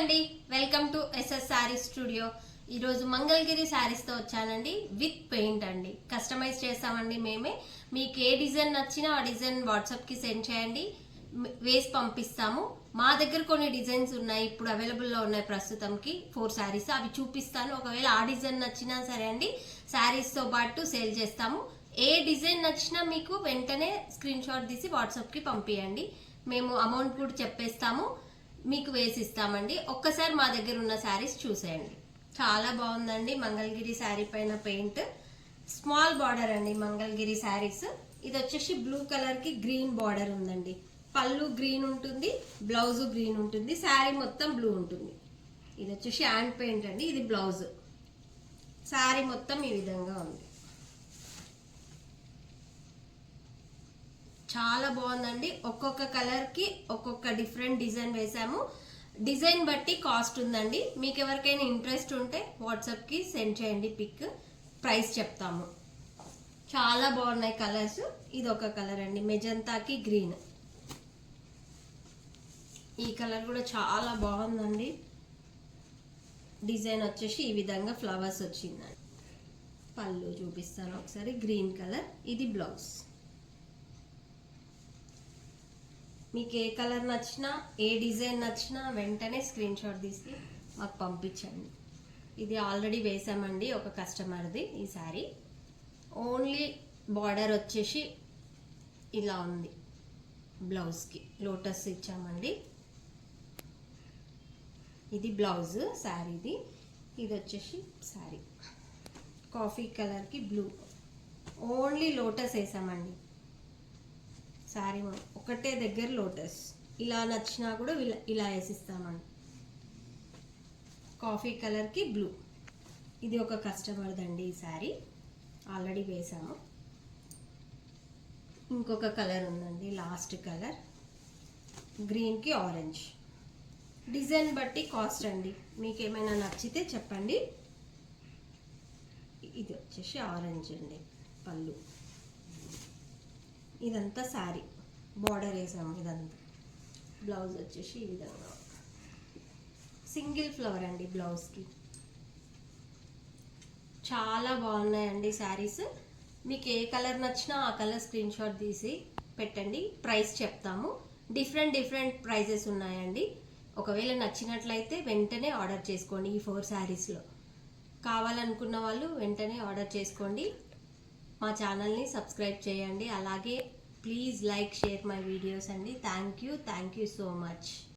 అండి. Welcome to SS sari studio ఈరోజు మంగళగిరి శారీస్తో వచ్చానండి. విత్ పెయింట్ అండి. కస్టమైజ్ చేస్తామండి మేమే. మీకు ఏ డిజైన్ నచ్చినా ఆ డిజైన్ వాట్సాప్కి సెండ్ చేయండి. వేసి పంపిస్తాము. మా దగ్గర కొన్ని డిజైన్స్ ఉన్నాయి. ఇప్పుడు అవైలబుల్లో ఉన్నాయి ప్రస్తుతంకి ఫోర్ శారీస్ అవి చూపిస్తాను. ఒకవేళ ఆ డిజైన్ నచ్చినా సరే అండి శారీస్తో పాటు సేల్ చేస్తాము. ఏ డిజైన్ నచ్చినా మీకు వెంటనే స్క్రీన్ షాట్ తీసి వాట్సాప్కి పంపించండి మేము అమౌంట్ కూడా చెప్పేస్తాము. మీకు వేసిస్తామండి. ఒక్కసారి మా దగ్గర ఉన్న శారీస్ చూసేయండి. చాలా బాగుందండి. మంగళగిరి శారీ పైన పెయింట్. స్మాల్ బార్డర్ అండి మంగళగిరి శారీస్. ఇది వచ్చేసి బ్లూ కలర్కి గ్రీన్ బార్డర్ ఉందండి. పళ్ళు గ్రీన్ ఉంటుంది బ్లౌజ్ గ్రీన్ ఉంటుంది శారీ మొత్తం బ్లూ ఉంటుంది. ఇది వచ్చేసి హ్యాండ్ పెయింట్ అండి. ఇది బ్లౌజ్. శారీ మొత్తం ఈ విధంగా ఉంది. చాలా బాగుందండి. ఒక్కొక్క కలర్కి ఒక్కొక్క డిఫరెంట్ డిజైన్ వేసాము. డిజైన్ బట్టి కాస్ట్ ఉందండి. మీకు ఎవరికైనా ఇంట్రెస్ట్ ఉంటే వాట్సాప్కి సెండ్ చేయండి పిక్ ప్రైస్ చెప్తాము. చాలా బాగున్నాయి కలర్స్ ఇది ఒక కలర్ అండి. మెజంతాకి గ్రీన్ ఈ కలర్ కూడా చాలా బాగుందండి. డిజైన్ వచ్చేసి ఈ విధంగా ఫ్లవర్స్ వచ్చిందండి. పళ్ళు చూపిస్తాను ఒకసారి. గ్రీన్ కలర్ ఇది బ్లౌజ్ మీకు ఏ కలర్ నచ్చినా ఏ డిజైన్ నచ్చినా వెంటనే స్క్రీన్ షాట్ తీసి మాకు పంపించండి. ఇది ఆల్రెడీ వేసామండి ఒక కస్టమర్ది ఈ సారీ ఓన్లీ బార్డర్ వచ్చేసి ఇలా ఉంది బ్లౌజ్కి. లోటస్ ఇచ్చామండి. ఇది బ్లౌజ్ శారీది. ఇది వచ్చేసి శారీ. కాఫీ కలర్కి బ్లూ. ఓన్లీ లోటస్ వేసామండి. సారీ మా ఒకటే దగ్గర లోటస్. ఇలా నచ్చినా కూడా ఇలా ఇలా వేసిస్తామండి కాఫీ కలర్కి బ్లూ. ఇది ఒక కస్టమర్దండి ఈ శారీ ఆల్రెడీ వేసాము. ఇంకొక కలర్ ఉందండి లాస్ట్ కలర్. గ్రీన్కి ఆరెంజ్. డిజైన్ బట్టి కాస్ట్ అండి. మీకు ఏమైనా నచ్చితే చెప్పండి. ఇది వచ్చేసి ఆరెంజ్ అండి పళ్ళు. ఇదంతా శారీ. బార్డర్ వేసాము ఇదంతా. బ్లౌజ్ వచ్చేసి ఈ విధంగా. సింగిల్ ఫ్లవర్ అండి బ్లౌజ్కి చాలా బాగున్నాయండి శారీస్. మీకు ఏ కలర్ నచ్చినా ఆ కలర్ స్క్రీన్ షాట్ తీసి పెట్టండి. ప్రైస్ చెప్తాము. డిఫరెంట్ డిఫరెంట్ ప్రైజెస్ ఉన్నాయండి. ఒకవేళ నచ్చినట్లయితే వెంటనే ఆర్డర్ చేసుకోండి ఈ ఫోర్ శారీస్లో. కావాలనుకున్న వాళ్ళు వెంటనే ఆర్డర్ చేసుకోండి. మా ఛానల్ని సబ్స్క్రైబ్ చేయండి. అలాగే please like share my videos అండి. Thank you. Thank you so much.